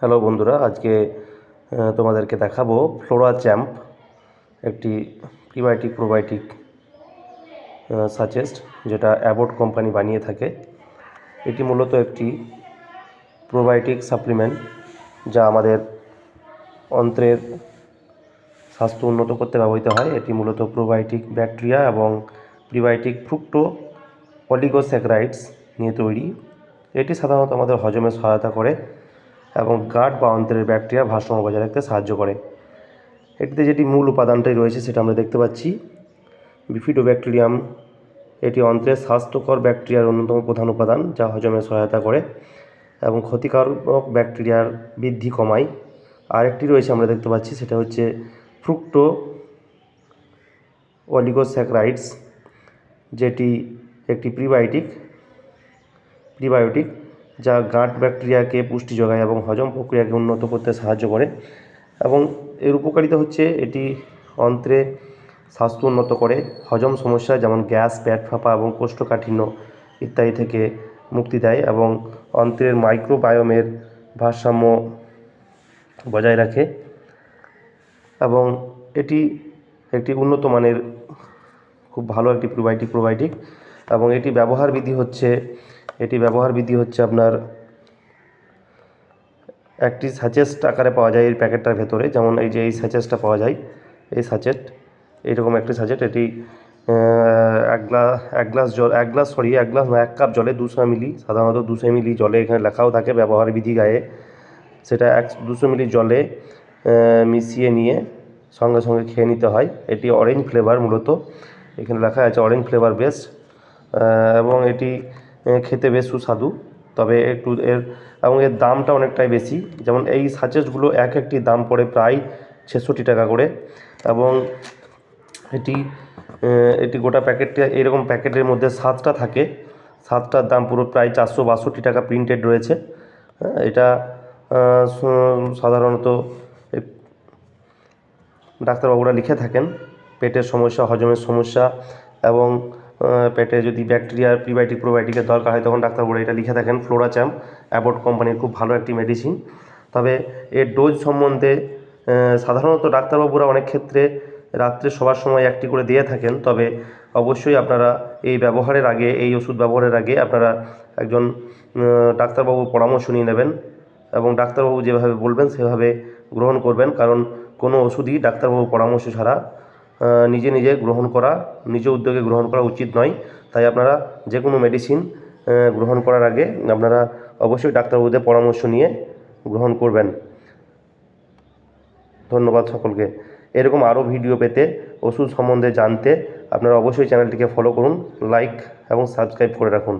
Hello বন্ধুরা, আজকে তোমাদেরকে দেখাবো ফ্লোরা চ্যাম্প, একটি প্রিবায়োটিক, প্রোবায়োটিক সাজেস্ট যেটা অ্যাবোট কোম্পানি বানিয়ে থাকে। এটি মূলত একটি প্রোবায়োটিক সাপ্লিমেন্ট যা আমাদের অন্ত্রের স্বাস্থ্য উন্নত করতে ব্যবহৃত হয়। এটি মূলত প্রোবায়োটিক ব্যাকটেরিয়া এবং প্রিবায়োটিক ফ্রুক্টো অলিগোস্যাকারাইডস নিয়ে তৈরি। এটি সাধারণত আমাদের হজমে সহায়তা করে। এবং গাট বা অন্তরের ব্যাকটেরিয়া ভারসাম্য বজায় রাখতে সাহায্য করে। এটিতে যেটি মূল উপাদানটাই রয়েছে সেটা আমরা দেখতে পাচ্ছি। বিফিডোব্যাকটেরিয়াম এটি অন্ত্রের স্বাস্থ্যকর ব্যাকটেরিয়ার অন্যতম প্রধান উপাদান, যা হজমে সহায়তা করে এবং ক্ষতিকারক ব্যাকটেরিয়ার বৃদ্ধি কমায়। আরেকটি রয়েছে আমরা দেখতে পাচ্ছি, সেটা হচ্ছে ফ্রুক্টো অলিগোস্যাকারাইডস যেটি একটি প্রিবায়োটিক প্রিবায়োটিক যা গাঁট ব্যাকটেরিয়াকে পুষ্টি যোগায় এবং হজম প্রক্রিয়াকে উন্নত করতে সাহায্য করে। এবং এর উপকারিতা হচ্ছে এটি অন্ত্রে স্বাস্থ্য উন্নত করে, হজম সমস্যা যেমন গ্যাস, পেট ফাঁপা এবং কোষ্ঠকাঠিন্য ইত্যাদি থেকে মুক্তি দেয় এবং অন্ত্রের মাইক্রোবায়োমের ভারসাম্য বজায় রাখে। এবং এটি একটি উন্নত মানের খুব ভালো একটি প্রোবায়োটিক প্রোবায়োটিক এবং এটি ব্যবহার বিধি হচ্ছে এটি ব্যবহার বিধি হচ্ছে আপনার একটি স্যাচেস্ট আকারে পাওয়া যায় এই প্যাকেটটার ভেতরে। যেমন এই যে এই স্যাচেসটা পাওয়া যায়, এই স্যাচেট এইরকম একটি স্যাচেট এটি এক গ্লাস এক গ্লাস জল, এক গ্লাস সরি এক গ্লাস না, এক কাপ জলে দুশো মিলি, সাধারণত দুশো মিলি জলে এখানে লেখাও থাকে ব্যবহার বিধি গায়ে। সেটা এক, দুশো মিলি জলে মিশিয়ে নিয়ে সঙ্গে সঙ্গে খেয়ে নিতে হয়। এটি অরেঞ্জ ফ্লেভার মূলত। এখানে লেখা আছে অরেঞ্জ ফ্লেভার বেস্ট এবং এটি খেতে বেশ সুস্বাদু। তবে একটু এর এবং এর দামটা অনেকটাই বেশি। যেমন এই সাচেসগুলো এক একটি দাম পড়ে প্রায় ছেষট্টি টাকা করে। এবং এটি এটি গোটা প্যাকেটটা এরকম প্যাকেটের মধ্যে সাতটা থাকে। সাতটার দাম পুরো প্রায় চারশো বাষট্টি টাকা প্রিন্টেড রয়েছে। হ্যাঁ, এটা সাধারণত ডাক্তারবাবুরা লিখে থাকেন। পেটের সমস্যা হজমের সমস্যা এবং পেটে যদি ব্যাকটেরিয়া, প্রিবায়োটিক, প্রোবায়োটিকের দরকার হয়, তখন ডাক্তারবাবুরা এটা লিখে থাকেন ফ্লোরাচ্যাম অ্যাবোট কোম্পানির খুব ভালো একটি মেডিসিন তবে এর ডোজ সম্বন্ধে সাধারণত ডাক্তারবাবুরা অনেক ক্ষেত্রে রাত্রে শোবার সময় একটি করে দিয়ে থাকেন, তবে অবশ্যই আপনারা এই ব্যবহারের আগে, এই ওষুধ ব্যবহারের আগে আপনারা একজন ডাক্তারবাবুর পরামর্শ নিয়ে নেবেন এবং ডাক্তারবাবু যেভাবে বলবেন, সেভাবে গ্রহণ করবেন, কারণ কোনো ওষুধই ডাক্তারবাবুর পরামর্শ ছাড়া নিজে নিজে গ্রহণ করা, নিজ উদ্যোগে গ্রহণ করা উচিত নয়। তাই আপনারা যে কোনো মেডিসিন গ্রহণ করার আগে আপনারা অবশ্যই ডাক্তারবাবুদের পরামর্শ নিয়ে গ্রহণ করবেন। ধন্যবাদ সকলকে। এরকম আরও ভিডিও পেতে, ওষুধ সম্বন্ধে জানতে আপনারা অবশ্যই চ্যানেলটিকে ফলো করুন লাইক এবং সাবস্ক্রাইব করে রাখুন।